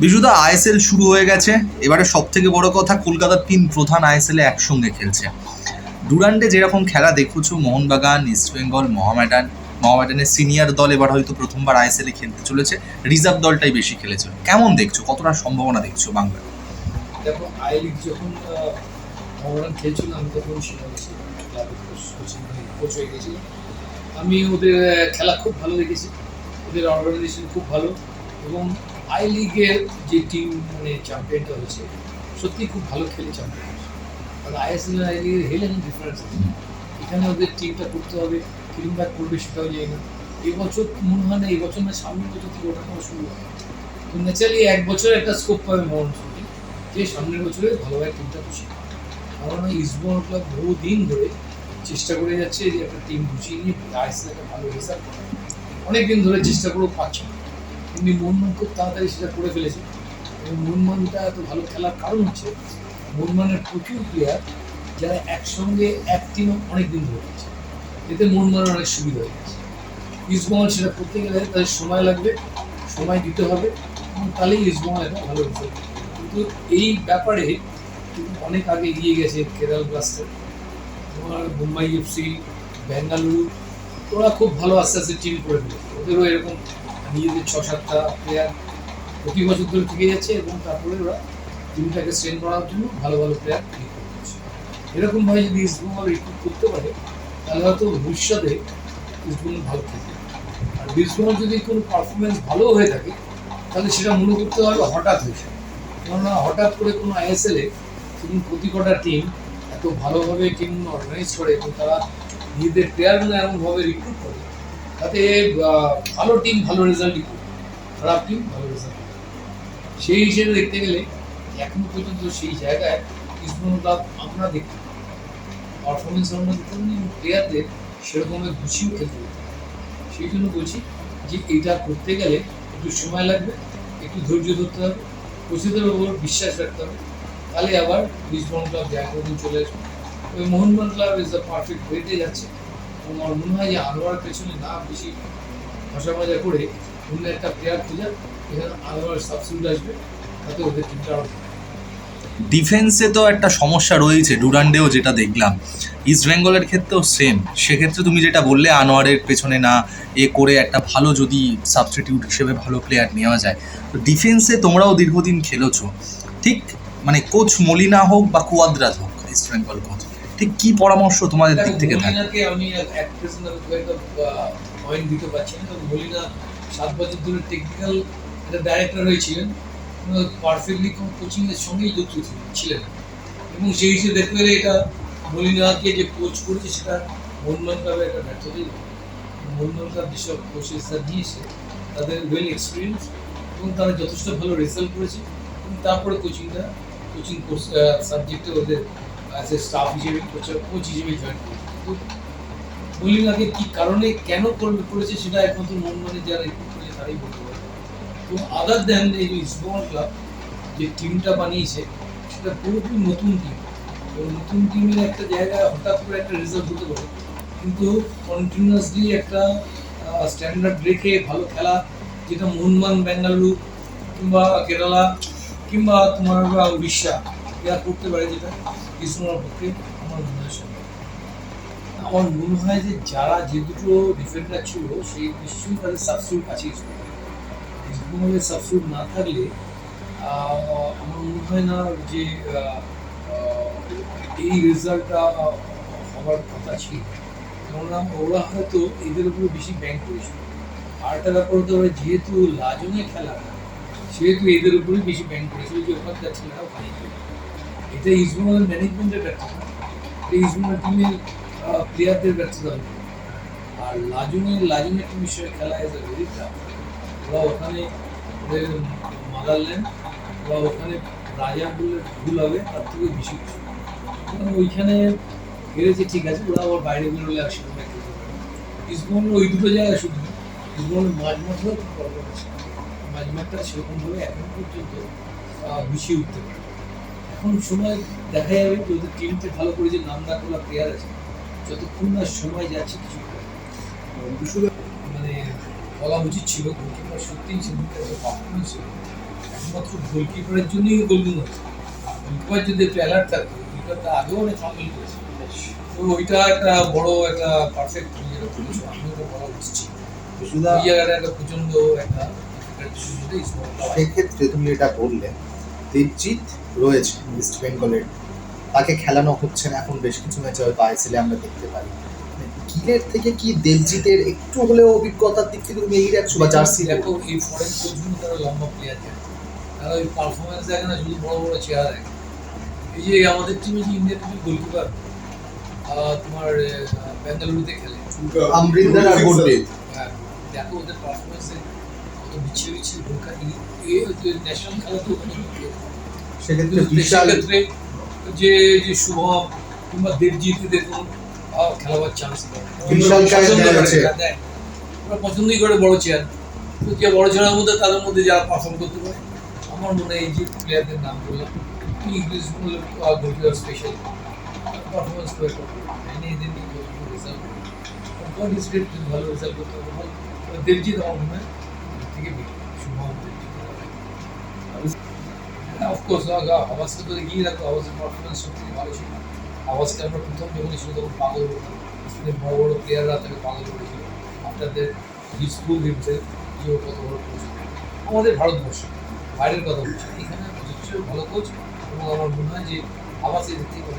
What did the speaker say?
বিশুদা ISL শুরু হয়ে গেছে। এবারে সব থেকে বড় কথা কলকাতার তিন প্রধান আইএসএল একসঙ্গে খেলছে। ডুরান্ডে যেরকম খেলা দেখেছ, মোহনবাগান ইস্টবেঙ্গল মোহামেডান মোহামেডানের সিনিয়র দল এবার হয়তো প্রথমবার আইএসএল খেলতে চলেছে। রিজার্ভ দলটাই বেশি খেলেছে। কেমন দেখছ? কতটা সম্ভাবনা দেখছ বাংলা? দেখো আই লিগ যখন আমি আমি ওদের খেলা খুব ভালো দেখেছি। ওদের অর্গানাইজেশন খুব ভালো। এবং আই লিগের যে টিম মানে চ্যাম্পিয়নটা হয়েছে সত্যি খুব ভালো খেলে চ্যাম্পিয়ন আর আইএসএল আই লিগের হেলেন ডিফারেন্স আছে এখানে ওদের টিমটা করতে হবে কীরকম করবে সেটাও জানি না। এবছর মনে হয় না, এবছর না সামনের বছর থেকে ওটা করা শুরু হয় তো ন্যাচারালি এক বছর একটা স্কোপ পাবে মোহন যে সামনের বছরে ভালোভাবে টিমটা খুশি কারণ ইস্টবল ক্লাব বহুদিন ধরে চেষ্টা করে যাচ্ছে যে একটা টিম গুছিয়ে নিয়ে আইসিএল একটা ভালো রেজাল্ট অনেক দিন ধরে চেষ্টা করেও পাচ্ছে না। কিন্তু মোহনমান খুব তাড়াতাড়ি সেটা করে ফেলেছে। এবং মোহনমানটা এত ভালো খেলার কারণ হচ্ছে মোহনমানের প্রচুর প্লেয়ার যারা একসঙ্গে এক টিমে অনেক দিন ধরে আছে। এতে মোহনমানের অনেক সুবিধা হয়ে গেছে। ইস্টবঙ্গল সেটা করতে গেলে তাদের সময় লাগবে, সময় দিতে হবে, এবং তাহলেই ইস্টবঙ্গল একটা ভালো রেজাল্ট কিন্তু এই ব্যাপারে অনেক আগে এগিয়ে গেছে কেরাল ব্লাস্টার তোমার মুম্বাই এফসি বেঙ্গালুরু, ওরা খুব ভালো আস্তে আস্তে টিম করে ফেলেছে। ওদেরও এরকম নিজেদের ছ সাতটা প্লেয়ার প্রতি বছর ধরে থেকে যাচ্ছে এবং তারপরে ওরা টিমটাকে স্ট্রেন করার জন্য ভালো ভালো প্লেয়ার রিক্রুট করছে এরকমভাবে যদি ইস্টবেঙ্গল রিক্রুট করতে পারে, তাহলে হয়তো ভবিষ্যতে ইস্টবেঙ্গল ভালো থাকবে। আর ইস্টবেঙ্গল যদি কোনো পারফরমেন্স ভালো হয়ে থাকে, তাহলে সেটা মনে করতে হবে হঠাৎ হয়েছে কেননা হঠাৎ করে কোনো আইএসএল তুমি প্রতি কটা টিম এত ভালোভাবে টিম অর্গানাইজ করে এবং তারা নিজেদের প্লেয়ারগুলো এমনভাবে রিক্রুট করে তাতে ভালো টিম ভালো রেজাল্টই করে খারাপ টিম ভালো রেজাল্ট সেই হিসেবে দেখতে গেলে, এখনও পর্যন্ত সেই জায়গায় ইস্টবেঙ্গল ক্লাব আমরা দেখতে পারফরমেন্স আমরা দেখতে এবং প্লেয়ারদের সেরকমভাবে গুছিয়েও খেলতে সেই জন্য বলছি যে, এটা করতে গেলে একটু সময় লাগবে, একটু ধৈর্য ধরতে হবে কোচেদের ওপর বিশ্বাস রাখতে হবে। তাহলে আবার লিসবন ক্লাব জায়গায় চলে আসবে। Mohun Bagan club is the perfect ওয়েতে যাচ্ছে। এবং আমার মনে হয় যে পেছনে না বেশি ভাষা করে অন্য একটা প্লেয়ার এখানে আসবে, তাতে ওদের টিমটা ডিফেন্সে তো একটা সমস্যা রয়েছে ডুরান্ডেও যেটা দেখলাম। ইস্ট বেঙ্গলের ক্ষেত্রেও সেম সেক্ষেত্রে তুমি যেটা বললে, আনোয়ারের পেছনে না, এ করে একটা ভালো যদি সাবস্টিটিউট হিসেবে ভালো প্লেয়ার নেওয়া যায়। তো ডিফেন্সে তোমরাও দীর্ঘদিন খেলেছো। ঠিক মানে কোচ মলিনা হোক বা কুয়াদ্রাত হোক ইস্ট বেঙ্গল কোচ ঠিক কি পরামর্শ তোমাদের দিক থেকে থাকে? আমি পয়েন্ট দিতে পারছি না। কারণ মলিনা সাত বছর ধরে টেকনিক্যাল একটা ডাইরেক্টর হয়েছিলেন। পারফেক্টলি কোচিং এর সঙ্গেই যুক্ত ছিলেন এবং সেই হিসেবে দেখতে গেলে এটা মলিনাকে যে কোচ করেছে, সেটা মোহনবাগান ক্লাবের একটা ব্যর্থতাই মোহনবাগান ক্লাব যেসব কোচেসরা দিয়েছে তাদের ওয়েল এক্সপিরিয়েন্স এবং তারা যথেষ্ট ভালো রেজাল্ট করেছে। এবং তারপরে কোচিংটা কোচিং কোর্স সাবজেক্টে ওদের অ্যাজ এ স্টাফ হিসেবে কোচ কোচ হিসেবে জয়েন করেছে কিন্তু মলিনাকে কি কারণে কেন করবে করেছে সেটা একমাত্র মন মানে যারা রিক্রুট করেছে তারাই বলতে পারে তো আদার দেন এই যে ইস্টবেঙ্গল ক্লাব যে টিমটা বানিয়েছে, সেটা পুরোপুরি নতুন টিম এবং নতুন টিমের একটা জায়গায় হঠাৎ করে একটা রেজাল্ট হতে পারে। কিন্তু কন্টিনিউয়াসলি একটা স্ট্যান্ডার্ড রেখে ভালো খেলা, যেটা মোহনবাগান বেঙ্গালুরু কিংবা কেরালা কিংবা তোমার উড়িষ্যা এরা করতে পারে যেটা। ইস্টবেঙ্গল পক্ষে আমার মনে হয়। আমার মনে হয় যে যারা যে দুটো ডিফেন্ডার ছিল, সেই নিশ্চয়ই তাদের সাবস্টিটিউট আছে ইস্টবেঙ্গলের সাবস্টিটিউট না থাকলে আমার মনে হয় না যে এই রেজাল্টটা হওয়ার কথা ছিল। কেননা ওরা হয়তো এদের উপরে বেশি ব্যাংক করেছিল। আর একটা ব্যাপার হতে পারে, যেহেতু লাজনে খেলা, সেহেতু এদের উপরেই বেশি ব্যাংক করেছিল যে ওখানকার ছেলেরাও খাই এটা ইস্টবেঙ্গলের ম্যানেজমেন্টের ব্যর্থতা এটা ইস্টবেঙ্গল টিমের প্লেয়ারদের ব্যর্থতা। পারে। আর লাজুনের লাজুনের টিমের সঙ্গে খেলা এজ এ ভেরি ওরা ওখানে ওদের মাদারল্যান্ড ওরা ওখানে রাজা বললে ভুল হবে তার থেকে বেশি কিছু। ওইখানে হেরেছে ঠিক আছে ওরা আবার বাইরে বেরোলে আর সেরকম একটা কিছু করে না। ইস্টবেঙ্গল ওই দুটো জায়গায় শুধু। না, ইস্টবেঙ্গলের মাঝমাঠেও খুব প্রবলেম আছে। মাঝমাঠটা সেরকমভাবে এখন পর্যন্ত গুছিয়ে উঠতে পারে। এখন সময় দেখা যাবে যে ওদের টিমতে ভালো করে যে নাম ডাক করা প্লেয়ার আছে যতক্ষণ না সময় যাচ্ছে কিছু দুশো মানে বলা উচিত ছিল গোলকিপার সত্যিই সেদিনকে পারফরমেন্স ছিল। এখন শুধুমাত্র গোলকিপারের জন্যই গোলগুলো হয়েছে গোলকিপার যদি একটু অ্যালার্ট থাকে গোলকিপারটা আগেও অনেক সামিল করেছে। তো ওইটা একটা বড় একটা পারফেক্ট যেটা করেছ আমি ওটা বলা বুঝছি সুধা ওই জায়গাটা একটা প্রচণ্ড একটা সেক্ষেত্রে তুমি এটা বললে দেবজিৎ রয়েছে ইস্ট বেঙ্গলের তাকে খেলানো হচ্ছে না এখন বেশ কিছু ম্যাচে হয়তো আইসিএলে আমরা দেখতে পারি। মানে গিলের থেকে কি দেবজিতের একটু হলেও অভিজ্ঞতার দিক থেকে তুমি এগিয়ে রাখছো বা জার্সি দেখো এই ফরেন কোচগুলো তারা লম্বা প্লেয়ার তারা ওই পারফরমেন্স দেখে না শুধু বড় বড় চেয়ার দেখে এই যে আমাদের টিমে যে ইন্ডিয়ান টিমের গোলকিপার তোমার বেঙ্গালুরুতে খেলে। আমরিন্দার আর গুরদীপ হ্যাঁ, দেখো ওদের পারফরমেন্সে কত বিছিয়ে বিছিয়ে ঢোকা এই ন্যাশনাল খেলা। তো সেক্ষেত্রে সেক্ষেত্রে যে যে শুভম কিংবা দেবজিৎ দেখুন খেলাবার চান্স বিশাল ওরা পছন্দই করে বড় চেয়ার তো যে বড় চেয়ারের মধ্যে তাদের মধ্যে যারা পারফর্ম করতে পারে আমার মনে হয় এই যে প্লেয়ারদের নাম বললাম ইংলিশ গোলকিপার স্পেশাল পারফরমেন্স করে নিয়ে রেজাল্ট ভালো রেজাল্ট করতে দেবজিৎ আমার মনে হয় থেকে বেশি অফকোর্স আওয়াজকে তো এগিয়ে রাখতো আওয়াজের পারফরমেন্স সব ভালো ছিল। আওয়াজকে আমরা প্রথম যখন ছিল তখন পাগল স্পেনের বড় বড় প্লেয়াররা তাকে পাগল করেছিল আপনাদের স্কুল গেমসে যে ও কত বড় কোচ আমাদের ভারতবর্ষ, বাইরের কথা বলছি এখানে যথেষ্ট ভালো কোচ এবং আমার মনে হয় যে আওয়াজ এর থেকে